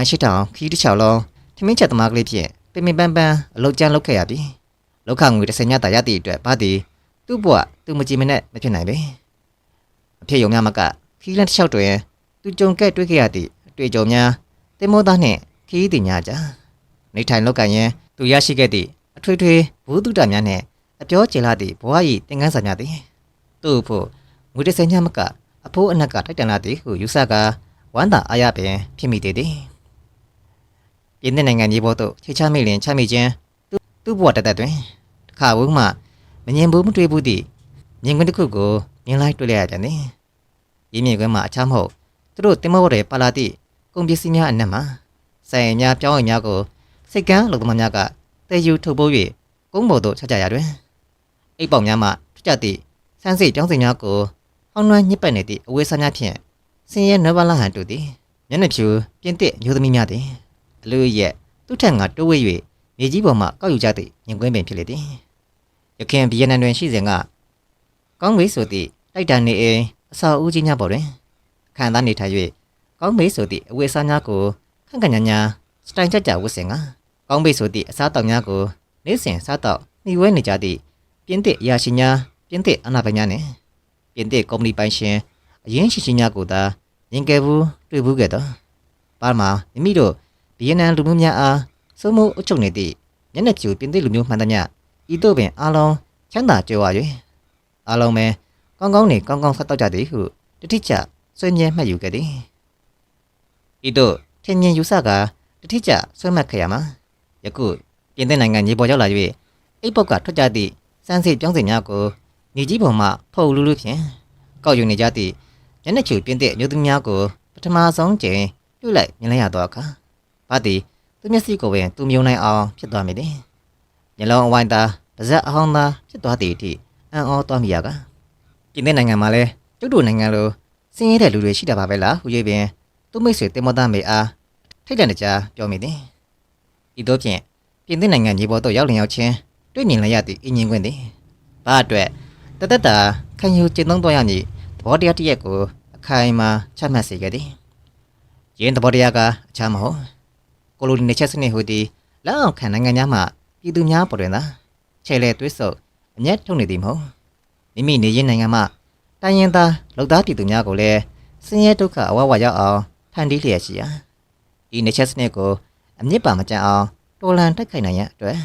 မိုင်းရှိတောင်ခီးတစ်ချောင်းလုံးထမင်းချက်သမားကလေးဖြင့်ပင်ပင်ပန်းပန်းအလုတ်ကျန်းလုပ်ခဲ့ရသည်လောက်ခငွေ30ညတာရသည့်အတွက်ဘာသည်သူ့ဘဝသူမကြည်မနဲ့မဖြစ်နိုင်ပေအဖြစ်ယုံများမကခီးလန်းတစ်ချောင်းတွင်သူကြုံကဲ့တွေ့ခဲ့ရသည့်အတွေ့အကြုံများတင်မောသားနှင့်ခီးသည်များကြနေထိုင်လောက်ကန်ရင်သူရရှိခဲ့သည့်အထွေထွေဘုသူတ္တများနှင့်အပြောကျေလာသည့်ဘဝ၏သင်ခန်းစာများသည်သူ့ဖို့ငွေ30ညမကအဖိုးအနက်ကထိုက်တန်လာသည်ဟုယူဆကာဝမ်းသာအားရပင်ဖြစ်မိသေးသည် ပြည်내နိုင်ငံကြီးဘောသို့ချိတ်ချမိလင်ချမိခြင်းသူသူ့ဘဝတသက်တွင်တစ်ခါဝုမှမငြင်ဘူးမတွေ့ဘူးသည့်မြင်ကွင်းတစ်ခုကိုမြင်လိုက်တွေ့လိုက်ရပြန်သည်ရင်းမြစ်ကွင်းမှာအခြားမဟုတ်သူတို့တင်မောရဲပါလာသည့်ကုန်ပစ္စည်းများအနက်မှာဆိုင်ရင်များပြောင်းရင်များကိုစိတ်ကန်းလုံသမားများကတည်ယူထုတ်ပိုး၍ကုန်းပေါ်သို့ချကြရတွင်အိပ်ပေါက်များမှထွက်ကြသည့်ဆန်းစိတ်ပြောင်းစင်များကိုဟောင်းနှွမ်းညစ်ပတ်နေသည့်အဝေးစားများဖြင့်ဆင်းရဲနွယ်ပါလာဟန်တူသည်မျက်နှာဖြူပြင်းတဲ့မျိုးသမီးများသည် အလူရဲ့သူ့ထက်ငါတိုးဝဲ၍မြေကြီးပေါ်မှကောက်ယူကြသည့်ညင်ကွင်းပင်ဖြစ်လေသည်ရခင်ဗီယက်နမ်တွင်ရှိစဉ်ကကောင်းမေးဆိုသည့်တိုက်တန်နေအိမ်အစာအုပ်ကြီးများပေါ်တွင်ခံသားနေထိုင်၍ကောင်းမေးဆိုသည့်အဝတ်အစားများကိုခန့်ခန့်ညာညာစတိုင်ကြကြဝတ်ဆင်ကကောင်းမေးဆိုသည့်အစားတောက်များကိုနေ့စဉ်စားတောက်နှီးဝဲနေကြသည့်ပြင်းတဲ့အရာရှိများပြင်းတဲ့အနာပိုင်များနှင့်ပြင်းတဲ့ကုမ္ပဏီပိုင်ရှင်အရင်းရှိရှိများကိုသာရင်ကဲဘူးတွေ့ဘူးခဲ့တော့ပါမှာမိမိတို့ ဗီယက်နမ်လူမျိုးများအားစိုးမိုးအုပ်ချုပ်နေသည့်မျက်နှာကျူပြင်သစ်လူမျိုးမှန်သမျှဤသို့ပင်အားလုံးချမ်းသာကြွယ်ဝ၍အားလုံးပဲကောင်းကောင်းနေကောင်းကောင်းဆက်တော့ကြသည်ဟုတတိကျဆွေးမြဲမှတ်ယူခဲ့သည်ဤသို့ထင်မြင်ယူဆကာတတိကျဆွေးမှတ်ခဲ့ရမှာယခုပြင်သစ်နိုင်ငံညီပေါ်ရောက်လာ၍အိပ်ပုတ်ကထွက်ကြသည့်စမ်းစစ်ပြောင်းစင်များကိုညီကြီးပေါ်မှဖုတ်လူလူဖြင့်ကောက်ယူနေကြသည့်မျက်နှာကျူပြင်သစ်အမျိုးသမီးများကိုပထမဆုံးကြိမ်ပြုတ်လိုက်မြင်လိုက်ရသောအခါ ဘာတီသူမျက်စိကိုပင်သူမြုံနိုင်အောင်ဖြစ်သွားမိတယ်။ညလုံးအဝိုင်းသားပါဇက်အဟောင်းသားဖြစ်သွားသည့်အထိအံ့ဩသွားမိရကပြင်သစ်နိုင်ငံမှာလဲကျုပ်တို့နိုင်ငံလိုစင်းရဲတဲ့လူတွေရှိတာပါပဲလားဟူ၍ပင်သူမိတ်ဆွေတင်မောသားမေအားထိတ်တန့်တကြားပြောမိတယ်။ဤသို့ဖြင့်ပြင်သစ်နိုင်ငံညီပေါ်သို့ရောက်လင်ရောက်ချင်းတွေ့မြင်လိုက်ရသည့်အင်းငင်းခွင့်သည်။ဘာအတွက်တသက်တာခံယူကျင့်သုံးသွားရမည်သဘောတရားတစ်ရက်ကိုအခိုင်အမာချမှတ်စေခဲ့သည်။ယင်းသဘောတရားကအခြားမဟုတ် ကိုလိုနီနယ်ချက်စနစ်ဟူသည်လက်အောင်ခံနိုင်ငံများမှပြည်သူများပေါ်တွင်သာခြေလေသွေးဆုပ်အမျက်ထုတ်နေသည်မဟုတ်မိမိနေရင်းနိုင်ငံမှတိုင်းရင်းသားလောက်သားပြည်သူများကိုလည်းဆင်းရဲဒုက္ခအဝဝရောက်အောင်ဖန်တီးလျက်ရှိရာဤနယ်ချက်စနစ်ကိုအမြင့်ပါမကြအောင်တော်လန်တိုက်ခိုက်နိုင်ရန်အတွက်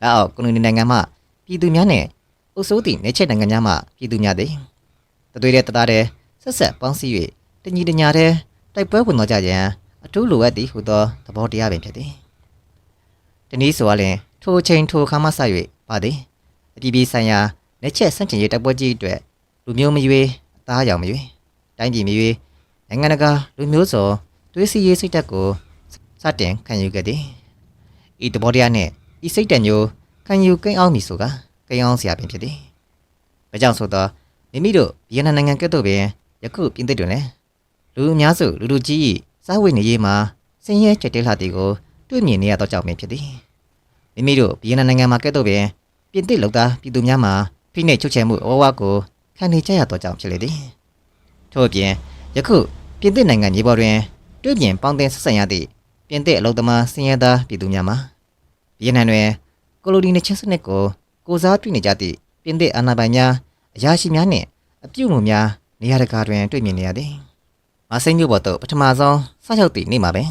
လက်အောက်ကိုလိုနီနိုင်ငံမှပြည်သူများနှင့်အုပ်စိုးသည့်နယ်ချက်နိုင်ငံများမှပြည်သူများသည်တသွေးတဲ့တသားတဲ့ဆက်ဆက်ပေါင်းစည်း၍တညီတညာတဲ့တိုက်ပွဲဝင်တော့ကြရန် အထူးလိုအပ်သည်ဟုသောသဘောတရားပင်ဖြစ်သည်။တနည်းဆိုရလျှင်ထိုအချိန်ထိုအခါမှစ၍ပါသည်။အပြည်ပြည်ဆိုင်ရာလက်ချက်ဆန့်ကျင်ရေးတပ်ပွဲကြီးအတွက်လူမျိုးမရွေးအသားရောင်မရွေးတိုင်းပြည်မရွေးနိုင်ငံတကာလူမျိုးစုံသွေးစည်းရေးစိတ်ဓာတ်ကိုစတင်ခံယူခဲ့သည်။ဤသဘောတရားနှင့်ဤစိတ်ဓာတ်မျိုးခံယူကိန်းအောင်မည်ဆိုကကိန်းအောင်စရာပင်ဖြစ်သည်။ဒါကြောင့်ဆိုသောမိမိတို့ဗီယက်နမ်နိုင်ငံကဲ့သို့ပင်ယခုပြင်သစ်တွင်လည်းလူအများစုလူလူကြီး၏ စားဝတ်နေရေးမှာဆင်းရဲကြက်တဲလှသည်ကို တွေ့မြင်နေရသောကြောင့်ပင်ဖြစ်သည်မိမိတို့ဗီယက်နမ်နိုင်ငံမှာကဲ့သို့ပင်ပြင်သစ်လောက်သားပြည်သူများမှာဖိနှိပ်ချုပ်ချယ်မှုအဝဝကိုခံနေကြရသောကြောင့်ဖြစ်လေသည်ထို့အပြင်ယခုပြင်သစ်နိုင်ငံမြေပေါ်တွင်တွေ့မြင်ပေါင်းတင်ဆက်ဆံရသည့်ပြင်သစ်အလုပ်သမားဆင်းရဲသားပြည်သူများမှာဗီယက်နမ်တွင်ကိုလိုနီနှစ်ချက်စနစ်ကိုကိုစားတွေ့နေကြသည့်ပြင်သစ်အာဏာပိုင်များအရာရှိများနှင့်အပြုအမူများနေရာတကာတွင်တွေ့မြင်နေရသည် မစိမ့်မျိုးပေါ်သို့ပထမဆုံးဆောက်ရောက်သည့်နေ့မှာပဲ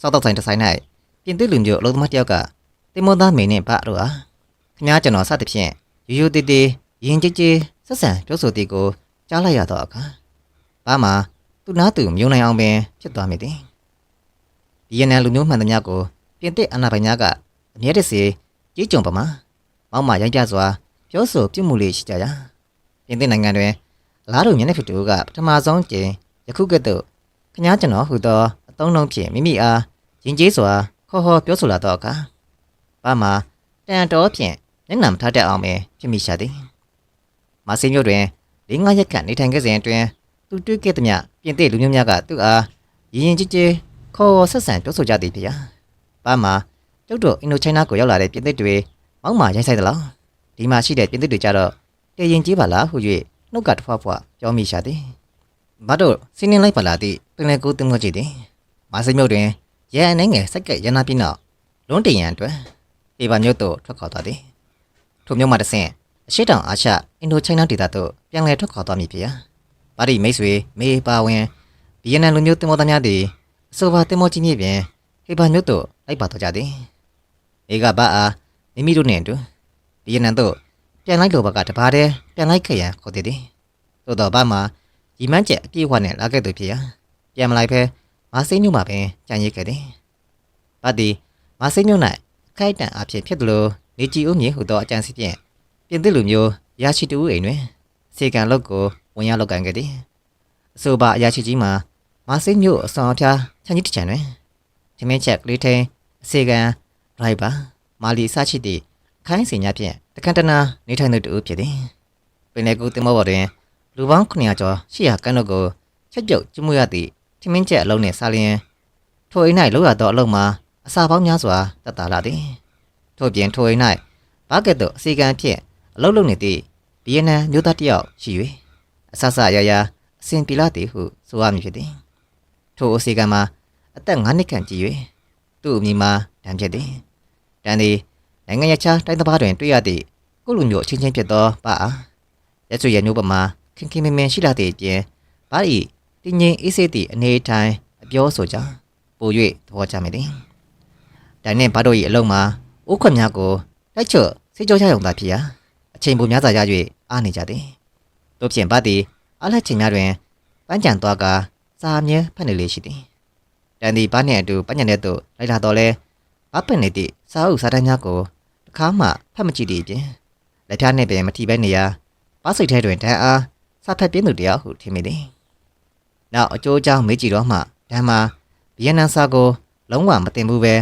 စောက်တော့ဆိုင်တစ်ဆိုင်၌ပြင်သစ်လူမျိုးအလုပ်သမားတစ်ယောက်ကတင်မောသားမေနှင့်ဗတို့ဟာခင်ဗျားကျွန်တော်စသဖြင့်ရိုးရိုးတေးတေးရင်ကြည်ကြည်ဆက်ဆံပြောဆိုသည်ကိုကြားလိုက်ရတော့အခါဘာမှသူနာသူမြုံနိုင်အောင်ပင်ဖြစ်သွားမိသည်ဗီယက်နမ်လူမျိုးမှန်သမျှကိုပြင်သစ်အာဏာပိုင်များကအမြဲတစေကြီးကြုံပမာမောက်မရိုက်ကြစွာပြောဆိုပြုမှုလေးရှိကြရာပြင်သစ်နိုင်ငံတွင်အလားတူမျက်နှာဖြစ်တူကပထမဆုံးကျင်း ယခုကဲ့သို့ခညာကျွန်တော်ဟူသောအသုံးနှုန်းဖြင့်မိမိအားယဉ်ကျေးစွာခေါ်ဟောပြောဆိုလာတော့အခါဘာမှတန်တော်ဖြင့်မျက်နှာမထားတတ်အောင်ပဲဖြစ်မိရှာသည်မဆင်းမြို့တွင်လေးငါးရက်ခန့်နေထိုင်ခဲ့စဉ်အတွင်းသူတွေ့ခဲ့သည်မြပြင်သစ်လူမျိုးများကသူ့အားရင်းရင်ကြည်ကြည်ခေါ်ဟောဆက်ဆံပြောဆိုကြသည်ဖြစ်ရာဘာမှကျုပ်တို့အင်ဒိုချိုင်းနာကိုရောက်လာတဲ့ပြင်သစ်တွေမောက်မာရိုက်ဆိုင်သလားဒီမှာရှိတဲ့ပြင်သစ်တွေကြတော့တည်ရင်ကြီးပါလားဟု၍နှုတ်ကတစ်ဖွားဖွားပြောမိရှာသည် မတ်တို့စီးနင်းလိုက်ပါလာသည့်ပင်လယ်ကူးတင်မောကြည့်သည်မာစိမြုပ်တွင်ရဲအနေငယ်စက်ကရနာပြီးနောက်လွန်းတင်ရန်အတွက်အေဗာမြို့သို့ထွက်ခွာသွားသည်ထိုမြို့မှတစ်ဆင့်အရှိတောင်အာရှအင်ဒိုချိုင်းနာဒေသသို့ပြန်လည်ထွက်ခွာသွားမည်ဖြစ်ရာပါရီမိတ်ဆွေမေပါဝင်ဗီယက်နမ်လူမျိုးတင်မောသားများသည်အဆိုပါတင်မောကြီးမြစ်ပြင်အေဗာမြို့သို့လိုက်ပါသွားကြသည်အေကဘာအားမိမိတို့နှင့်အတူဗီယက်နမ်သို့ပြန်လိုက်လိုဘကတပါးတည်းပြန်လိုက်ခဲ့ရန်ခေါ်သည်သည်သို့တော်ဘာမှာ ရီမန်းချက်အပြည့်အဝနဲ့လာခဲ့သူဖြစ်ရာပြန်မလိုက်ဖဲမာစိမ့်မြို့မှာပင်ကြံရစ်ခဲ့သည်။ဘာသည်မာစိမ့်မြို့၌အခိုက်အတန့်အဖြစ်ဖြစ်သလိုနေကြည်ဦးမြေဟုသောအကြံစီဖြင့်ပြင်သစ်လူမျိုးရရှိတူအိမ်တွင်စေကံလုတ်ကိုဝင်ရောက်လောက်ကန်ခဲ့သည်။အဆိုပါအရာရှိကြီးမှာမာစိမ့်မြို့အဆောင်အဖျားချန်ကြီးတစ်ချံတွင်ထမင်းချက်ကလေးထိန်အစေကံဒရိုက်ဘာမာလီစရှိသည့်အခိုင်းစင်များဖြင့်တကန်တနာနေထိုင်သူတူဖြစ်သည်။ပင်လေကူတင်မောပေါ်တွင် လူပေါင်း900ကျော်800ခန်းတို့ကိုချက်ပြုတ်ကျွမှုရသည့်ထမင်းချက်အလုံးနှင့်စားလျင်ထိုအိမ်၌လောက်ရသောအလုံးမှာအစာပေါင်းများစွာတက်တာလာသည်ထို့ပြင်ထိုအိမ်၌ဘာကက်သို့အစီကံဖြင့်အလုံးလုံးနေသည့်ဗီယက်နမ်မျိုးသားတစ်ယောက်ရှိ၍အဆဆရရအစဉ်ပြလာသည်ဟုဆိုရမည်ဖြစ်သည်ထိုအစီကံမှာအသက်9နှစ်ခန့်ကြီး၍သူ့အမည်မှာတန်ဖြစ်သည်တန်သည်နိုင်ငံရခြားတိုင်းတစ်ပါးတွင်တွေ့ရသည့်ကိုလူမျိုးအချင်းချင်းဖြစ်သောပါအားရဆွေရမျိုးပမာ ခင်ခင်မင်မင်ရှိလာသည့်အပြင်ဘာဤတင်းငင်အေးစေးသည့်အနေအထိုင်အပြောဆိုကြောင့်ပို၍သဘောကျမိသည်။ဒါနှင့်ဘာတို့၏အလုံးမှာအိုးခွက်များကိုတိုက်ချွတ်စေကြောချရုံသာဖြစ်ရာအချိန်ပိုများစွာရ၍အားနေကြသည်။တို့ဖြင့်ဘာသည်အားလက်ချိန်များတွင်ပန်းကြံသွားကစာမြဲဖတ်နေလေရှိသည်။တန်သည်ဘာနှင့်အတူပညာတဲ့သို့လိုက်လာတော့လဲဘာပင်နေသည့်စာအုပ်စာတမ်းများကိုတစ်ခါမှဖတ်မကြည့်သည့်အပြင်လက်ဖြားနှင့်ပင်မထိပဲနေရာပါစိတ်ထဲတွင်တန်အား စာဖတ်ပြင်းသူတယောက်ဟုထင်မိသည်။နောက်အကျိုးအကြောင်းမေးကြည့်တော့မှဓမ္မာဗီယက်နမ်စာကိုလုံးဝမတင်ဘူးပဲ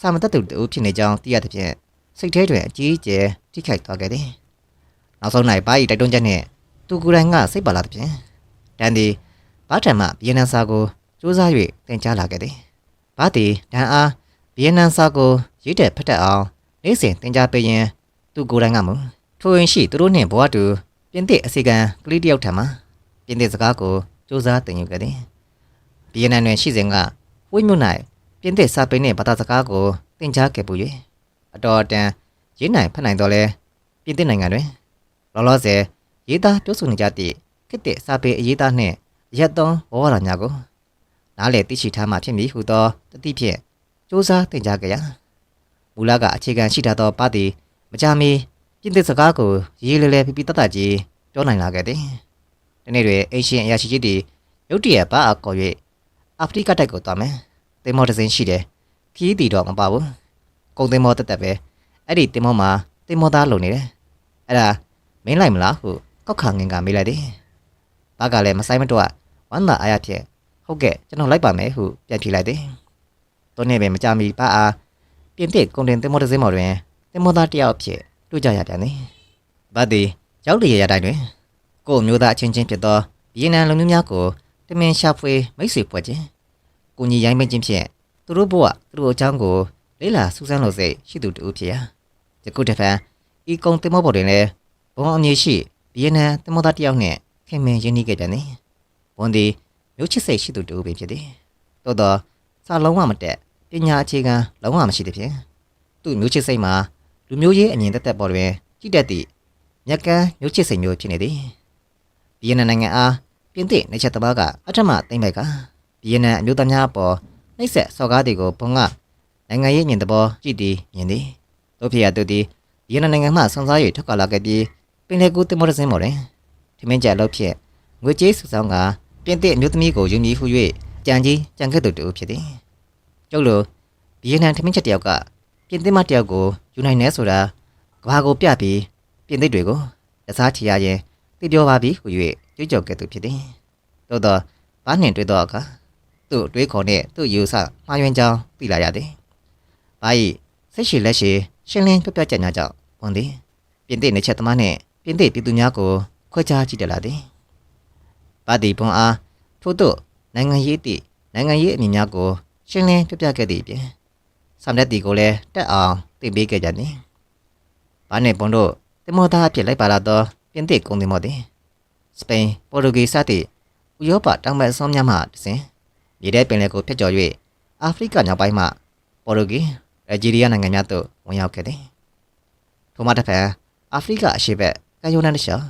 စာမတတ်သူတူဖြစ်နေကြောင်းသိရတဲ့ဖြင့်စိတ်ထဲတွင်အကြီးအကျယ်ထိခိုက်သွားခဲ့သည်။နောက်ဆုံး၌ဘာဤတိုက်တွန်းချက်နှင့်သူကိုယ်တိုင်ကစိတ်ပါလာတဲ့ဖြင့်တန်သည်ဘာထံမှဗီယက်နမ်စာကိုစူးစမ်း၍သင်ကြားလာခဲ့သည်။ဘာသည်ဒန်အားဗီယက်နမ်စာကိုရေးတဲ့ဖတ်တတ်အောင်နေ့စဉ်သင်ကြားပေးရင်သူကိုယ်တိုင်ကမူထိုရင်ရှိသူတို့နှင့်ဘဝတူ ပြင်သစ်အစီကံကလေးတယောက်ထံမှပြင်သစ်စကားကိုစူးစမ်းသင်ယူခဲ့သည်ဗီယက်နမ်တွင်ရှိစဉ်ကဝိမြို့၌ပြင်သစ်စာပေနှင့်ဘာသာစကားကိုသင်ကြားခဲ့ပူ၍အတော်အတန်ရေးနိုင်ဖတ်နိုင်တော်လဲပြင်သစ်နိုင်ငံတွင်လောလောဆယ်ရေးသားပြောဆိုနေကြသည့်ခေတ်သစ်စာပေအရေးသားနှင့်ရက်သုံးဘဝရာများကိုနားလေသိရှိထားမှဖြစ်မည်ဟုသောတတိဖြင့်စူးစမ်းသင်ကြားကြရာမူလကအခြေခံရှိထားသောပါသည်မကြမီ ပြင်သစ်စကားကိုရေးလဲလဲပြပြတတ်တတ်ကြီးပြောနိုင်လာခဲ့သည်ဒီနေ့တွင်အရှင်အရာရှိကြီးသည်ရုတ်တရက်ပါအခေါ်၍အာဖရိကတိုက်ကိုသွားမယ်တင်မောတစ်စင်းရှိတယ်ခီးတီတော့မပါဘူးကုံတင်မောတက်တက်ပဲအဲ့ဒီတင်မောမှာတင်မောသားလုံနေတယ်အဲ့ဒါမင်းလိုက်မလားဟုကောက်ခါငင်ကမေးလိုက်တယ်ဘာကလည်းမဆိုင်မတော့ဝမ်းသာအားရဖြင့်ဟုတ်ကဲ့ကျွန်တော်လိုက်ပါမယ်ဟုပြန်ဖြေလိုက်တယ်တော့နေပဲမကြမီပါအားပြင်သစ်ကုန်တင်တင်မောတစ်စင်းမော်တွင်တင်မောသားတယောက်ဖြစ် တွေ့ကြရပြန်သည်ဗတ်သည်ရောက်တရရတိုင်းတွင်ကို့မျိုးသားအချင်းချင်းဖြစ်သောဗီယက်နမ်လူမျိုးများကိုတမင်ရှာဖွေမိတ်ဆွေပွဲခြင်းကိုညီရိုင်းမခြင်းဖြင့်သူတို့ဘဝသူတို့အကြောင်းကိုလေးလာစူးစမ်းလို့စိတ်ရှိသူတူဖြစ်ရာယခုတစ်ဖန်ဤကုံတင်မောပေါ်တွင်လည်းဘုံအမည်ရှိဗီယက်နမ်တင်မောသားတယောက်နှင့်ခင်မင်ရင်းနှီးခဲ့ပြန်သည်ဘွန်သည်မျိုးချစ်စိတ်ရှိသူတူပင်ဖြစ်သည်သို့သောစာလုံးဝမတက်ပညာအခြေခံလုံးဝမရှိသဖြင့်သူ့မျိုးချစ်စိတ်မှာ လူမျိုးရေးအမြင်သက်သက်ပေါ်တွင်ကြည့်တတ်သည့်မြက်ကန်းမျိုးချစ်စိတ်မျိုးဖြစ်နေသည်ဗီယက်နမ်နိုင်ငံအားပြင်သစ်နေချက်တပါးကအထမသိမ့်ပိုက်ကဗီယက်နမ်အမျိုးသားများအပေါ်နှိပ်စက်စော်ကားတွေကိုဘုံကနိုင်ငံရေးမြင်သဘောကြည့်သည်မြင်သည်တို့ဖြစ်ရသူသည်ဗီယက်နမ်နိုင်ငံမှဆွန်စား၍ထွက်ခွာလာခဲ့ပြီးပင်လယ်ကူးတင်မောတစင်းပေါ်တွင်ထမင်းကျအလုပ်ဖြင့်ငွေကြေးစုဆောင်းကပြင်သစ်အမျိုးသမီးကိုယူမည်ဟု၍ကြံကြီးကြံခဲ့သူတူဖြစ်သည်ကျုပ်လိုဗီယက်နမ်ထမင်းချက်တယောက်က ပြင်သစ်မတယောက်ကိုယူနိုင်နေဆိုတာကဘာကိုပြပြီးပြင်သစ်တွေကိုတစားချီရရင်သိပြောပါပြီဟု၍ကြွကြော်ခဲ့သူဖြစ်သည်သို့သောဘာနှင့်တွေ့တော့အခါသူ့တွေးခေါ်နှင့်သူ့ယူဆမှားယွင်းကြောင်းသိလာရသည်ဘာ၏စိတ်ရှိလက်ရှိရှင်းလင်းပြပြကြညာကြောင့်ဝန်သည်ပြင်သစ်နေချက်သမားနှင့်ပြင်သစ်ပြည်သူများကိုခွဲခြားကြည့်တတ်လာသည်ဘာဒီပွန်အားထို့သို့နိုင်ငံရေးသည့်နိုင်ငံရေးအမြင်များကိုရှင်းလင်းပြပြခဲ့သည့်အပြင် ဆမ်လက်တီကိုလည်းတက်အောင်သိပေးခဲ့ကြသည်ဘာနှင့်ပွန်တို့တင်မောသားအဖြစ်လိုက်ပါလာသောပြင်သစ်ကုန်တင်မောသည်စပိန်ပေါ်တူဂီစသည့်ဥရောပတောင်ဘက်အစောများမှတစဉ်မြေထဲပင်လယ်ကိုဖျက်ကျော်၍အာဖရိကမြောက်ပိုင်းမှပေါ်တူဂီအယ်ဂျီးရီးယားနိုင်ငံများသို့ဝင်ရောက်ခဲ့သည်ထိုမှတစ်ဖက်အာဖရိကအရှေ့ဘက်ကမ်းရိုးတန်းတစ်လျှောက်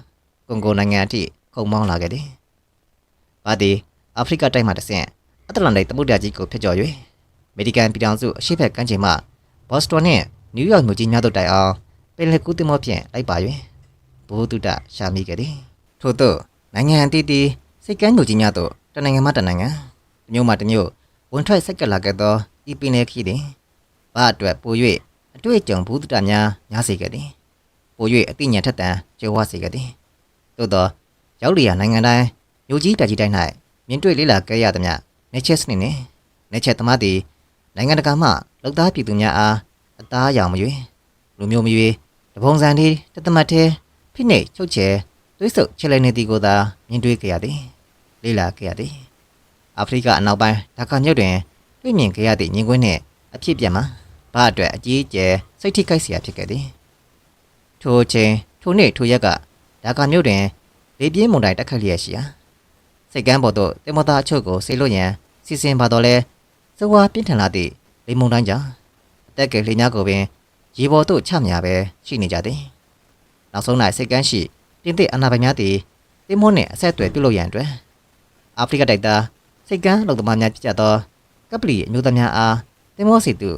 ကွန်ဂိုနိုင်ငံအထိခုန်မောင်းလာခဲ့သည်ဘာဒီအာဖရိကတိုက်မှတစ်ဆင့်အတ္တလန္တိတ်သမုဒ္ဒရာကြီးကိုဖျက်ကျော်၍အ မေရိကန်ပြည်ထောင်စုအရှေ့ဘက်ကမ်းခြေမှဘော့စတွန်နှင့်နယူးယောက်မြို့ကြီးများသို့တိုင်အောင်ပင်လယ်ကူးသင်္ဘောဖြင့်လိုက်ပါ၍ဘိုးတုဒရှာမိခဲ့သည်ထို့သို့နိုင်ငံအသီးသီးစိတ်ကမ်းမြို့ကြီးများသို့တစ်နိုင်ငံမှတစ်နိုင်ငံတစ်မျိုးမှတစ်မျိုးဝင်ထွက်ဆက်ကပ်လာခဲ့သောဤပင်လယ်ခီးသည်ဘာအတွက်ပို၍အတွေ့အကြုံဘုဒ္ဓတာများများစေခဲ့သည်ပို၍အသိဉာဏ်ထက်သန်ကျေဝစေခဲ့သည်သို့သောရောက်လျာနိုင်ငံတိုင်းမြို့ကြီးတက်ကြီးတိုင်း၌မြင်တွေ့လေ့လာခဲ့ရသည်များနေချက်စနစ်နှင့်နေချက်သမားသည် နိုင်ငံတကာမှလောက်သားပြည်သူများအားအသားအရောင်မရွေလူမျိုးမရွေတပုံစံသည်တသမတ်သေးဖိနှိပ်ချုပ်ချယ်သွေးဆုပ်ချေလိုက်နေသည်ကိုသာမြင်တွေ့ခဲ့ရသည်လေ့လာခဲ့ရသည်အာဖရိကအနောက်ပိုင်းဒါကာမြို့တွင်တွေ့မြင်ခဲ့ရသည့်မြင်ကွင်းနှင့်အဖြစ်ပြက်မှာဘာအတွက်အကြီးအကျယ်စိတ်ထိခိုက်စရာဖြစ်ခဲ့သည်ထိုအချိန်ထိုနေ့ထိုရက်ကဒါကာမြို့တွင်လေပြင်းမုန်တိုင်းတက်ခတ်လျက်ရှိရာစိတ်ကမ်းပေါ်သို့တင်မသားအချို့ကိုဆေးလို့ရန်စီစဉ်ပါတော့လဲ စဝါပြင်းထန်လာသည့်လေမုန်တိုင်းကြောင့်အသက်ကလေးများကိုပင်ရေပေါ်သို့ချမြပဲရှိနေကြသည်နောက်ဆုံး၌စိတ်ကမ်းရှိပြင်သစ်အနာပိုင်များသည်တင်မောနှင့်အဆက်အသွယ်ပြုလုပ်ရန်အတွက်အာဖရိကတိုက်သားစိတ်ကမ်းလုံသမားများဖြစ်ကြသောကပလီအမျိုးသားများအားတင်မောစီသူ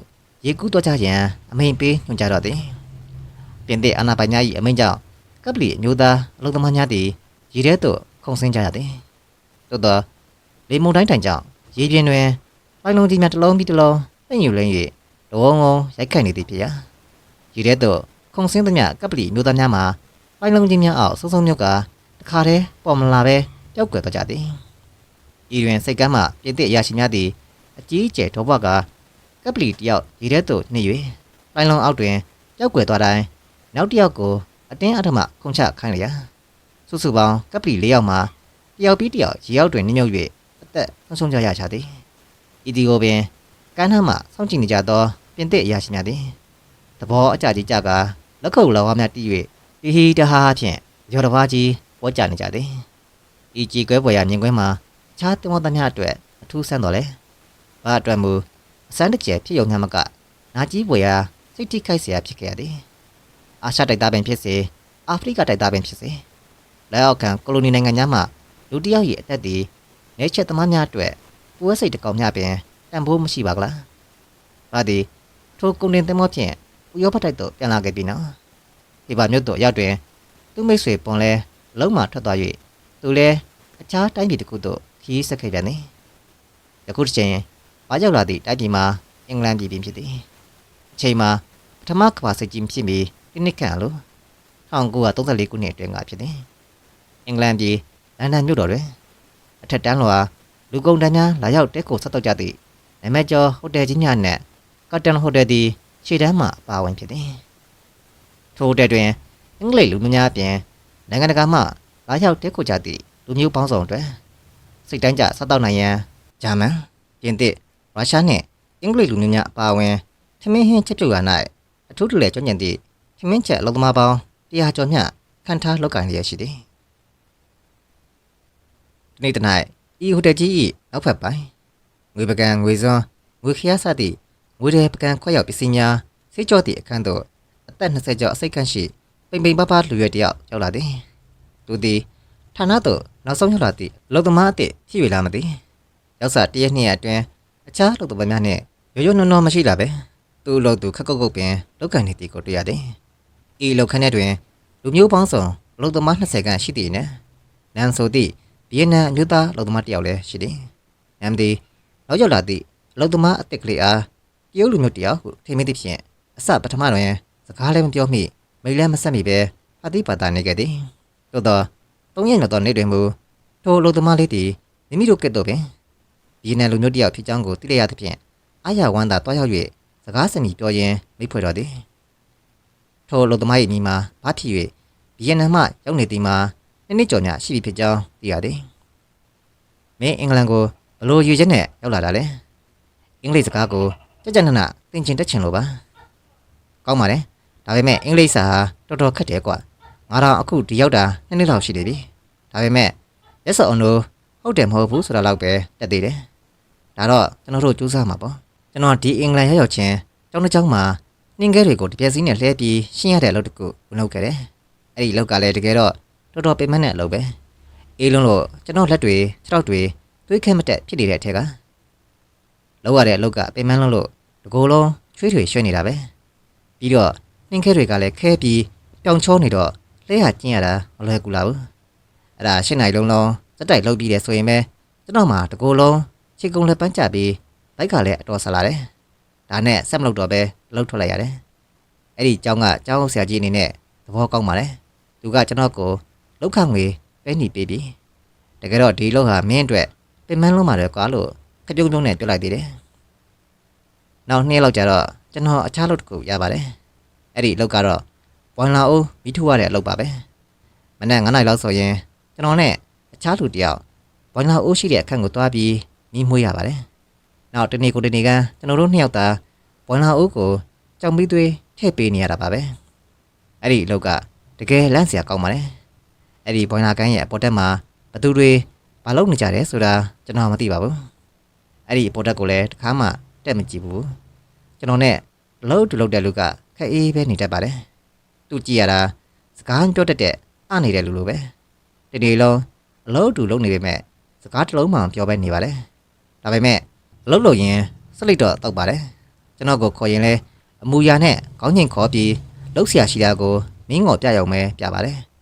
ရေကူးတော့ကြရန်အမိန်ပေးညွှန်ကြားတော့သည်ပြင်သစ်အနာပိုင်များ၏အမိန့်ကြောင့်ကပလီအမျိုးသားအလုံသမားများသည်ရေထဲသို့ခုန်ဆင်းကြရသည်သို့သောလေမုန်တိုင်းတိုင်ကြောင့်ရေပြင်တွင် ပိုင်လုံးကြီးများတစ်လုံးပြီးတစ်လုံးပြင့်ယူလင်း၍တဝုံဝုံရိုက်ခတ်နေသည်ဖြစ်ရာရေထဲသို့ခုန်ဆင်းသမျှကပလီအမျိုးသားများမှာပိုင်လုံးကြီးများအောက်စုံစုံမြုပ်ကတခါတည်းပေါ်မလာပဲပျောက်ကွယ်သွားကြသည်ဤတွင်စိတ်ကမ်းမှပြင်သစ်အရာရှိများသည်အကြီးအကျယ်ထောပွားကကပလီတယောက်ရေထဲသို့နှိပ်၍ပိုင်လုံးအောက်တွင်ပျောက်ကွယ်သွားတိုင်းနောက်တစ်ယောက်ကိုအတင်းအဓမ္မခုန်ချခိုင်းလျာစုစုပေါင်းကပလီ၄ယောက်မှာတယောက်ပြီးတယောက်ရေအောက်တွင်နှိမ့်မြုပ်၍အသက်ဆုံးရှုံးကြရချသည် ဤဒီကိုပင်ကမ်းနှမ်းမှစောင့်ကြည့်နေကြသောပြင်သစ်အရာရှိများသည်သဘောအကြကြီးကြကလက်ခုပ်လောဝါများတီး၍တီဟီတဟားဖြင့်ရော်တစ်ပါးကြီးပေါ်ကြနေကြသည်ဤကြည်ကွဲပေါ်ရမြင်ကွင်းမှာအခြားတင်မောသားများအတွက်အထူးဆန်းတော်လဲဘာအတွက်မူအစမ်းတစ်ကျယ်ဖြစ်ရုံမျှမကနာကြီးပွေရာစိတ်ထိခိုက်เสียဖြစ်ခဲ့ရသည်အာရှတိုက်သားပင်ဖြစ်စေအာဖရိကတိုက်သားပင်ဖြစ်စေလက်အောက်ခံကိုလိုနီနိုင်ငံများမှလူတစ်ယောက်ရဲ့အသက်သည်နေချက်သမားများအတွက် ပူဝဲစိတ်တကောင်များပင်တန်ဖိုးမရှိပါကလားဘာသည်ထိုကုန်တင်သင်္ဘောဖြင့်ဥရောပတိုက်သို့ပြန်လာခဲ့ပြီနော်ဒီပါမြို့သို့ရောက်တွင်သူမိတ်ဆွေပွန်လဲလုံးမထွက်သွား၍သူလဲအခြားတိုင်းပြည်တစ်ခုသို့ခီးဆက်ခဲ့ပြန်သည်ယခုတစ်ချိန်ဘာရောက်လာသည့်တိုက်ပြည်မှာအင်္ဂလန်ပြည်ပင်ဖြစ်သည်အချိန်မှာပထမကမ္ဘာစစ်ကြီးဖြစ်ပြီးဒီနှစ်ခန့်လို1934ခုနှစ်အတွင်းကဖြစ်သည်အင်္ဂလန်ပြည်လန်ဒန်မြို့တော်တွင်အထက်တန်းလွှာ လူကုန်တန်းများလာရောက်တဲကိုဆက်တော့ကြသည့်နာမည်ကျော်ဟိုတယ်ကြီးများနှင့်ကတန်ဟိုတယ်သည်ခြေတန်းမှပါဝင်ဖြစ်သည်ထိုဟိုတယ်တွင်အင်္ဂလိပ်လူမျိုးများအပြင်နိုင်ငံတကာမှလာရောက်တဲကိုကြသည့်လူမျိုးပေါင်းစုံအတွက်စိတ်တိုင်းကြဆက်တော့နိုင်ရန်ဂျာမန်ပြင်သစ်ရုရှားနှင့်အင်္ဂလိပ်လူမျိုးများအပါအဝင်ထမင်းဟင်းချက်ပြုတ်ရ၌အထူးတလဲကျွမ်းကျင်သည့်ထမင်းချက်အလုံသမားပေါင်းတရားကျော်မျှခံထားလောက်ကင်လျက်ရှိသည်ဒီနေ့တ၌ ဤဟိုတယ်ကြီး၏နောက်ဖက်ပိုင်းငွေပကံငွေစွန်းငွေခရစသည့်ငွေတဲ့ပကံခွက်ရောက်ပစ္စည်းများစိတ်ကြော့သည့်အခန်းသို့အသက်20ကျော်အစိတ်ခန့်ရှိပိန်ပိန်ပါးပါးလူရွယ်တစ်ယောက်ရောက်လာသည်သူသည်ဌာနသို့နောက်ဆုံးရောက်လာသည့်လုံသမားအသည့်ဖြစ်၍လာမသည်ရောက်စာတရက်နှစ်ရက်အတွင်းအခြားလုံသမားများနှင့်ရိုးရိုးနော်နော်မရှိလာပဲသူ့လုံသူခက်ကုတ်ကုတ်ပင်လောက်ကန်နေသည်ကိုတွေ့ရသည်ဤလောက်ခန်းထဲတွင်လူမျိုးပေါင်းစုံလုံသမား20ခန့်ရှိသည်နှင့်နန်ဆိုသည့် ဗီယက်နမ်အမျိုးသားလုံသမားတစ်ယောက်လည်းရှိသည်နမ်သည်နောက်ရောက်လာသည့်လုံသမားအသစ်ကလေးအားတရုတ်လူမျိုးတစ်ယောက်ဟုထင်မိသည့်ဖြင့်အစပထမတွင်စကားလည်းမပြောမိမိလည်းမဆက်မိပဲအတိပါတာနေခဲ့သည်သို့သောသုံးရက်နောက်သောနေ့တွင်မူထိုလုံသမားလေးသည်မိမိတို့ကဲ့သို့ပင်ဗီယက်နမ်လူမျိုးတစ်ယောက်ဖြစ်ကြောင်းကိုသိလိုက်ရသဖြင့်အာရဝမ်းသာတွားရောက်၍စကားစနီပြောရင်းမိဖွယ်တော်သည်ထိုလုံသမား၏မိမှာဘာဖြစ်၍ဗီယက်နမ်မှရောက်နေသည်မှာ နှစ်နှစ်ကျော်ညရှိပြီဖြစ်ကြောင်းသိရသည်မင်းအင်္ဂလန်ကိုဘလို့ယူချက်နဲ့ရောက်လာတာလဲအင်္ဂလိပ်စကားကိုကြကြနနသင်ချင်တက်ချင်လို့ပါကောင်းပါတယ်ဒါပေမဲ့အင်္ဂလိပ်စာဟာတော်တော်ခက်တယ်ကွာငါတော့အခုဒီရောက်တာနှစ်နှစ်လောက်ရှိနေပြီဒါပေမဲ့လက်စော်အောင်တို့ဟုတ်တယ်မဟုတ်ဘူးဆိုတာတော့ပဲတက်သေးတယ်ဒါတော့ကျွန်တော်တို့စူးစမ်းမှာပေါ့ကျွန်တော်ဒီအင်္ဂလန်ရောက်ရောက်ချင်းကျောင်းတစ်ကျောင်းမှာနှင်းခဲတွေကိုတပြက်စီးနဲ့လှဲပြီးရှင်းရတဲ့အလုပ်တစ်ခုဝင်လုပ်ခဲ့တယ်။အဲ့ဒီအလုပ်ကလည်းတကယ်တော့ တော်တော်ပင်မနဲ့အလုပ်ပဲအေးလုံးလို့ကျွန်တော်လက်တွေခြေထောက်တွေသွေးခဲမတက်ဖြစ်နေတဲ့အထက်ကလောက်ရတဲ့အလုပ်ကပင်မလုံးလို့တကိုယ်လုံးချွေးထွေရွှဲနေတာပဲပြီးတော့နှင်းခဲတွေကလည်းခဲပြီးတောင်ချောနေတော့လဲဟာကျင်းရတာမလွယ်ကူလာဘူးအဲ့ဒါရှင်းနိုင်လုံးလုံးစက်တိုက်လှုပ်ပြီးတယ်ဆိုရင်ပဲကျွန်တော်မှတကိုယ်လုံးခြေကုံလက်ပန်းချပြီးဘိုက်ကလည်းအတော်ဆလာတယ်ဒါနဲ့ဆက်မလုပ်တော့ပဲလှုပ်ထွက်လိုက်ရတယ်အဲ့ဒီအကြောင်းကအကြောင်းဆရာကြီးအနေနဲ့သဘောကောင်းပါလေသူကကျွန်တော်ကို လောက်ခငွေပဲหนีပေးပြီ။တကယ်တော့ဒီလောက်ဟာမင်းအတွက်ပင်မလုံးပါတယ်ကွာလို့ခပြုံးတုံးနဲ့ပြောလိုက်သေးတယ်။နောက်နှစ်လောက်ကြာတော့ကျွန်တော်အခြားလုပ်တစ်ခုရပါတယ်။အဲ့ဒီလောက်ကတော့ဘွမ်လာအိုးမိထူရတဲ့အလုပ်ပါပဲ။မနေ့9နိုင်လောက်ဆိုရင်ကျွန်တော်နဲ့အခြားလူတစ်ယောက်ဘွမ်လာအိုးရှိတဲ့အခန်းကိုတွားပြီးမိမွေးရပါတယ်။နောက်တနေ့ကိုတနေ့ကကျွန်တော်တို့နှစ်ယောက်သာဘွမ်လာအိုးကိုကြောင်ပြီးသွေးထည့်ပေးနေရတာပါပဲ။အဲ့ဒီအလုပ်ကတကယ်လန့်စရာကောင်းပါတယ်။ အဲ့ဒီဘွမ်လာကန်းရဲ့အပေါ်တက်မှာဘသူတွေဘာလုပ်နေကြတယ်ဆိုတာကျွန်တော်မသိပါဘူး။အဲ့ဒီအပေါ်တက်ကိုလည်းတစ်ခါမှတက်မကြည့်ဘူး။ကျွန်တော်နဲ့အလုပ်တူလုပ်တဲ့လူကခက်အေးပဲနေတတ်ပါတယ်။သူကြည့်ရတာစကားပြောတတ်တဲ့အနေတဲ့လူလိုပဲ။ဒီနေ့လုံးအလုပ်တူလုပ်နေပေမဲ့စကားတစ်လုံးမှမပြောဘဲနေပါလေ။ဒါပေမဲ့အလုပ်လုပ်ရင်စလိတ်တော့တောက်ပါတယ်။ကျွန်တော်ကိုခေါ်ရင်လဲအမူအရာနဲ့ခေါင်းညင်ခေါ်ပြီးလှုပ်ရှားရှိတာကိုမင်းငေါ်ပြရုံပဲပြပါတယ်။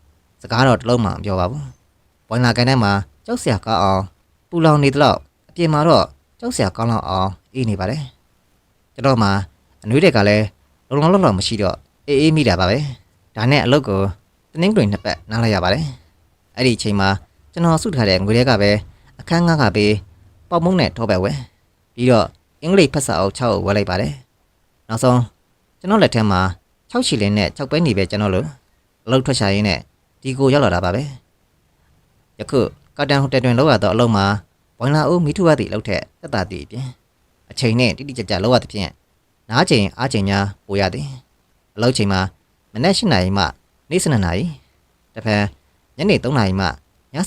စကားတော့တစ်လုံးမှမပြောပါဘူး။ဘွန်လာကန်ထဲမှာကြောက်စရာကောင်းအောင်ပူလောင်နေသလောက်အပြင်မှာတော့ကြောက်စရာကောင်းလောက်အောင်အေးနေပါတယ်။ကျွန်တော်မှအနှွေးတွေကလည်းလုံလုံလောက်လောက်မရှိတော့အေးအေးမိတာပါပဲ။ဒါနဲ့အလုပ်ကိုတနင်္ဂနွေနှစ်ပတ်နားလိုက်ရပါတယ်။အဲ့ဒီအချိန်မှာကျွန်တော်စုထားတဲ့ငွေတွေကပဲအခန်းငါးကပဲပေါက်မုံနဲ့ထောပဲဝဲပြီးတော့အင်္ဂလိပ်ဖတ်စာအုပ်6ကိုဝယ်လိုက်ပါတယ်။နောက်ဆုံးကျွန်တော်လက်ထက်မှာ6ချီလင်းနဲ့6ပဲနေပဲကျွန်တော်လို့အလုပ်ထွက်ရှာရင်းနဲ့ ဒီကိုရောက်လာတာပါပဲ။ယခုကာတန်ဟိုတယ်တွင်လောက်ရတော့အလုပ်မှာဘွန်လာအိုးမိထုရသည့်အလုပ်ထက်သက်သာသည့်အပြင်အချိန်နဲ့တိတိကျကျလောက်ရသဖြင့်နားချိန်အားချိန်များပိုရသည်။အလုပ်ချိန်မှာမနက်၈နာရီမှနေ့7နာရီတစ်ဖက်ညနေ3နာရီမှည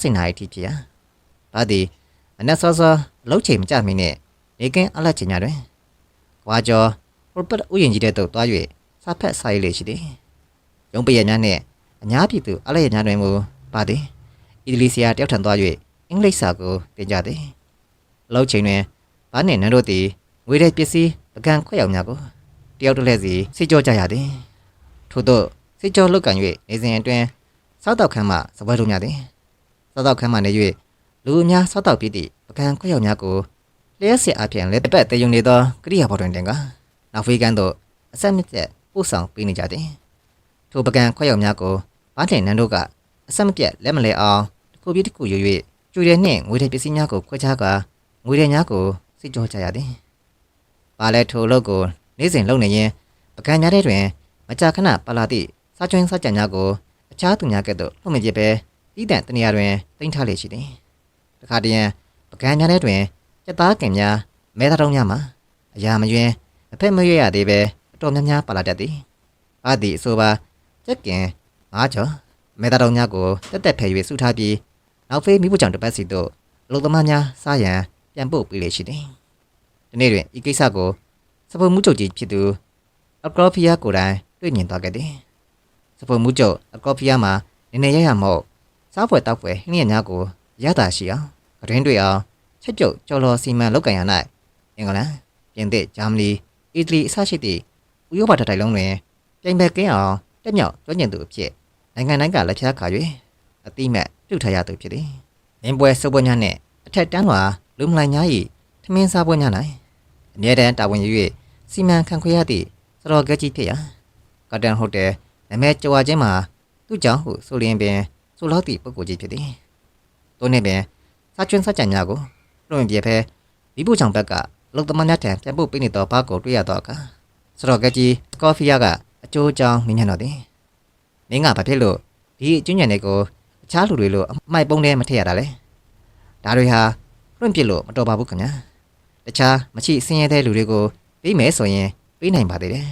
7နာရီထိဖြစ်ရ။ဒါသည်မနက်စောစောအလုပ်ချိန်မကြမီနဲ့နေကင်းအလက်ချိန်များတွင်ကွာကျော်ဟိုပတ်ဥယျာဉ်ကြီးတဲ့သို့တွား၍စာဖက်စာရေးလေရှိသည်။ရုံးပရများနှင့် အများပြည်သူအလက်ရများတွင်မူပါသည်။အီတလီဆီယာတယောက်ထံသွား၍အင်္ဂလိပ်စာကိုသင်ကြသည်။အလုပ်ချိန်တွင်ဘာနှင့်နန်းတို့သည်ငွေတဲ့ပစ္စည်းပကံခွက်ရောက်များကိုတယောက်တစ်လက်စီစိတ်ကြောကြရသည်။ထို့သောစိတ်ကြောလုတ်ကန်၍နေစဉ်အတွင်းစားတောက်ခန်းမှစပွဲတို့များသည်။စားတောက်ခန်းမှနေ၍လူအများစားတောက်ပြီးသည့်ပကံခွက်ရောက်များကိုလျှက်စစ်အပြင်လက်ပတ်တည်ယုံနေသောကရိယာဘော်တွင်တင်ကနောက်ဖေးကန်းသို့အဆက်မြစ်သက်ပို့ဆောင်ပေးနေကြသည်။ ထိုပကံခွက်ရောက်များကိုဘားထင်နန်းတို့ကအဆက်မပြတ်လက်မလဲအောင်တစ်ခုပြီးတစ်ခုရွ၍ကျွေတဲ့နှင့်ငွေတဲ့ပစ္စည်းများကိုခွဲခြားကာငွေတဲ့များကိုစိတ်ကြောကြရသည်။ပါလဲထိုအလုပ်ကိုနေ့စဉ်လုပ်နေရင်ပကံညာတဲ့တွင်မကြာခဏပါလာသည့်စားကျွင်းစားကြံများကိုအခြားသူများကဲ့သို့လှုပ်မပြစ်ပဲဤတန်တနေရာတွင်တင်ထားလေရှိသည်။တခါတရံပကံညာတဲ့တွင်စက်သားကင်များမဲသားတုံးများမှာအရာမယွင်းအဖက်မရွရရသေးပဲအတော်များများပါလာတတ်သည်။အားသည်အဆိုပါ စက်ကင်ငါးချောမဲသားတုံးများကိုတက်တက်ဖယ်၍စုထားပြီးနောက်ဖေးမိဖို့ကြောင့်တစ်ပတ်စီတို့အလုသမားများစားရန်ပြန်ပို့ပေးလေရှိသည်။ဒီနေ့တွင်ဤကိစ္စကိုစပုံမှုချုပ်ကြီးဖြစ်သူအကရောဖီယာကိုယ်တိုင်တွေ့မြင်သွားခဲ့သည်။စပုံမှုချုပ်အကရောဖီယာမှာနည်းနည်းရရမို့စားဖွယ်တောက်ဖွယ်ဟင်းရများကိုရတာရှိအောင်ဂရင်းတွေ့အောင်ချက်ကျုပ်ကျော်လော်စီမံလောက်ကန်ရ၌အင်္ဂလန်ပြင်သစ်ဂျာမနီအီတလီအစရှိသည့်ဥရောပတိုင်းလုံးတွင်ပြိုင်ဘက်ကင်းအောင် တက်မြောက်ကျွမ်းကျင်သူအဖြစ်နိုင်ငံတိုင်းကလက်ဖြားခါ၍အတိမတ်ပြုထားရသူဖြစ်သည်။မင်းပွဲစုပ်ပွဲများနှင့်အထက်တန်းလွာလူမလိုင်များ၏ထမင်းစားပွဲများ၌အမြဲတမ်းတာဝန်ယူ၍စီမံခန့်ခွဲရသည့်စတော်ကက်ကြီးဖြစ်ရာကတန်ဟိုတယ်နာမည်ကြွားခြင်းမှာသူ့ကြောင့်ဟုဆိုလျင်ပင်ဆိုလောက်သည့်ပုဂ္ဂိုလ်ကြီးဖြစ်သည်။သူနှင့်ပင်စားကျွန်းစားကြံများကိုလွန်ပြဖဲမိဖို့ချောင်ဘက်ကလုံသမားများထံပြန်ပို့ပေးနေသောဘာကိုတွေ့ရတော့ကစတော်ကကြီးကော်ဖီယာက အကျိုးအကြောင်းမင်းညံ့တော့သည်မင်းကဘာဖြစ်လို့ဒီအကျွညံတွေကိုအခြားလူတွေလို့အမိုက်ပုံးထဲမထည့်ရတာလဲဒါတွေဟာလွင့်ပြစ်လို့မတော်ပါဘူးခင်ဗျာတခြားမရှိစင်းရဲတဲ့လူတွေကိုပေးမယ်ဆိုရင်ပေးနိုင်ပါသေးတယ်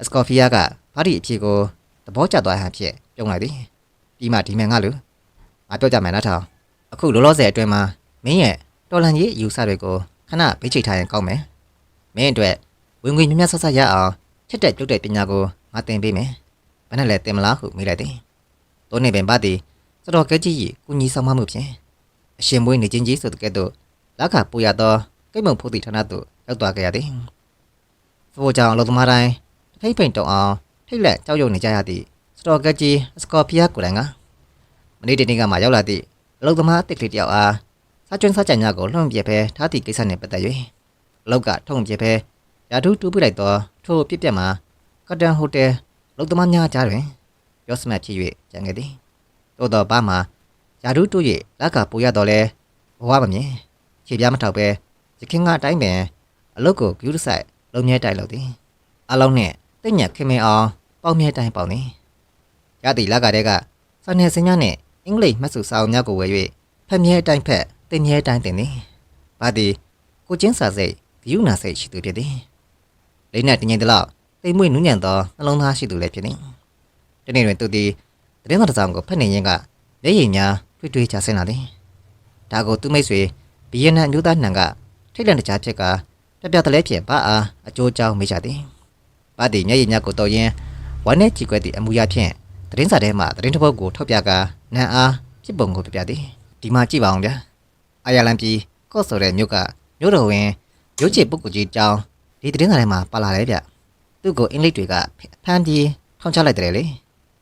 အစကော်ဖီယာကဘာဒီအဖြေကိုသဘောကျသွားဟန်ဖြစ်ပြုံးလိုက်သည်ပြီးမှဒီမန်ကလူငါပြောကြမယ်နော်ထောင်အခုလောလောဆယ်အတွင်းမှာမင်းရဲ့တော်လန်ကြီးအယူဆတွေကိုခဏဘေးချိတ်ထားရင်ကောင်းမယ်မင်းအတွက်ဝင်ငွေမြတ်မြတ်ဆဆရအောင် ချက်တက်ပြုတ်တဲ့ပညာကိုငါသင်ပေးမယ်ဘယ်နဲ့လဲသင်မလားဟုမေးလိုက်တယ်တိုးနေပင်ပါသည်စတော်ကဲကြီးကြီးကုညီဆောင်မမှုဖြင့်အရှင်မွေးနေချင်းကြီးဆိုတဲ့ကဲ့သို့လက်ခပူရသောကိတ်မုံဖို့တီဌာနသို့ရောက်သွားခဲ့ရသည်ဖိုးကြောင့်အလုံသမားတိုင်းဖိတ်ဖိန်တုံအောင်ထိတ်လက်ကြောက်ရွံ့နေကြရသည့်စတော်ကဲကြီးစကော်ဖီယာကိုယ်တိုင်ကမနေ့တနေ့ကမှရောက်လာသည့်အလုံသမားတစ်ကလေးတယောက်အားစားကျွန်းစားကြံများကိုလွှမ်းပြဲဖဲထားသည့်ကိစ္စနှင့်ပတ်သက်၍အလောက်ကထုံပြဲဖဲရာထူးတူးပြလိုက်သော ထိုအပြစ်ပြက်မှာကတန်ဟိုတယ်လုံသမားများကြားတွင်ပြောစမှတ်ဖြစ်၍ကြံခဲ့သည်သို့သောဘာမှာရာထူးတူး၍လက်ကပူရတော်လဲဘဝမမြင်ခြေပြားမထောက်ပဲရခင်ကအတိုင်းပင်အလုတ်ကိုဂယူးဆိုင်လုံမြဲတိုက်လို့သည်အလုံးနှင့်တိတ်ညက်ခင်မင်အောင်ပေါင်မြဲတိုင်းပေါင်သည်ရသည်လက်ကတည်းကစာနယ်စင်များနှင့်အင်္ဂလိပ်မှတ်စုစာအုပ်များကိုဝယ်၍ဖက်မြဲတိုင်းဖက်တင်မြဲတိုင်းတင်သည်ဘာသည်ကိုချင်းစာစိတ်ဂယူးနာစိတ်ရှိသူဖြစ်သည် လိမ့်နဲ့တင်ငိမ့်တလောက်တိမ်မွေ့နူးညံ့သောနှလုံးသားရှိသူလည်းဖြစ်သည်ဒီနေ့တွင်သူသည်တရင်တော်တစ်စောင်ကိုဖက်နေရင်းကမျက်ရည်များတွေ့တွေ့ချဆင်းလာသည်ဒါကိုသူမိတ်ဆွေဘီယန်နန်အမျိုးသားနှံကထိတ်လန့်တကြားဖြစ်ကပြပြတလဲဖြင့်ဘာအားအကျိုးကြောင်းမေးကြသည်ဘာသည်မျက်ရည်များကိုတော်ရင်ဝမ်းနဲ့ကြည်ကွက်သည့်အမူအရာဖြင့်တရင်စာထဲမှတရင်တစ်ပုဒ်ကိုထောက်ပြကနန်အားဖြစ်ပုံကိုပြပြသည်ဒီမှာကြည့်ပါအောင်ဗျာအာယာလန်ပြည်ကော့ဆိုတဲ့မြို့ကမြို့တော်ဝင်ရုပ်ချစ်ပုဂ္ဂိုလ်ကြီးတောင်း ဒီတရင်စာထဲမှာပါလာတယ်ဗျသူ့ကိုအင်္ဂလိပ်တွေကဖမ်းပြီးထောင်ချလိုက်တယ်လေ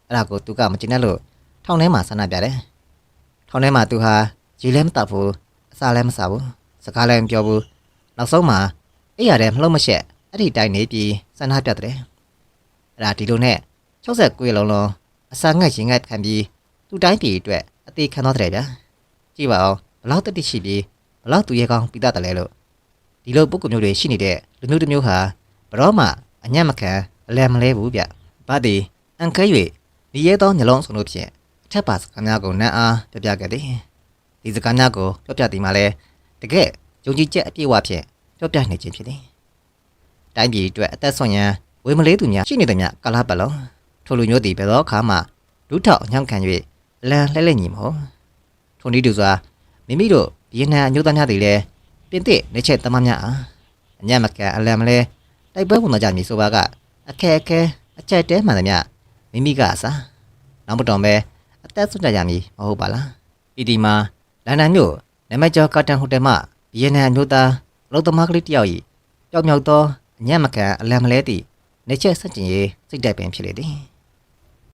အဲ့ဒါကိုသူကမကျင်တဲ့လို့ထောင်ထဲမှာဆန္ဒပြတယ်ထောင်ထဲမှာသူဟာရေလည်းမတောက်ဘူးအစာလည်းမစားဘူးစကားလည်းမပြောဘူးနောက်ဆုံးမှာအဲ့ရတဲ့မလုံးမရှက်အဲ့ဒီတိုင်းနေပြီးဆန္ဒပြတယ်အဲ့ဒါဒီလိုနဲ့69ရလုံးလုံးအစာငတ်ရင်ငတ်ခံပြီးသူ့တိုင်းပြည်အတွက်အသေးခံတော့တယ်ဗျာကြည့်ပါဦးဘလောက်တတိရှိပြီးဘလောက်သူရဲကောင်းပြီးသားတယ်လဲလို့ ဒီလိုပုံကမျိုးတွေရှိနေတဲ့လူမျိုးတစ်မျိုးဟာဘရောမှအညံ့မခံအလံမလဲဘူးဗျဘာဒီအန်ခဲ၍ဒီရဲသောညလုံးစုံတို့ဖြင့်အထက်ပါစကားများကိုနန်းအားပြပြခဲ့သည်ဒီစကားများကိုပြပြသည်မှာလဲတကယ်ယုံကြည်ချက်အပြည့်အဝဖြင့်ပြောပြနေခြင်းဖြစ်သည်တိုင်းပြည်အတွက်အသက်ဆွမ်းရန်ဝေမလေးသူများရှိနေသည်များကာလပတ်လုံးထိုလူမျိုးသည်ဘယ်သောအခါမှဒုထောက်အညံ့ခံ၍အလံလှဲ့လှဲ့ညီမဟုတ်ထိုနည်းတူစွာမိမိတို့ဗီယက်နမ်အမျိုးသားများသည်လည်း ပြင်သစ်နေချက်သမားများအားအညံ့မကန်အလံမလဲတိုက်ပွဲဝင်တော့ကြမည်ဆိုပါကအခက်အခဲအချက်တဲမှန်သမျှမိမိကအစားနောက်မတော်ပဲအသက်ဆွတ်ကြရမည်မဟုတ်ပါလားဤဒီမှာလန်ဒန်မြို့နမကျော်ကာတန်ဟိုတယ်မှဗီယက်နမ်အမျိုးသားအလုပ်သမားကလေးတစ်ယောက်၏ပျောက်မြောက်သောအညံ့မကန်အလံမလဲသည့်နေချက်ဆက်ကျင်ရေးစိတ်တိုက်ပင်ဖြစ်လေသည်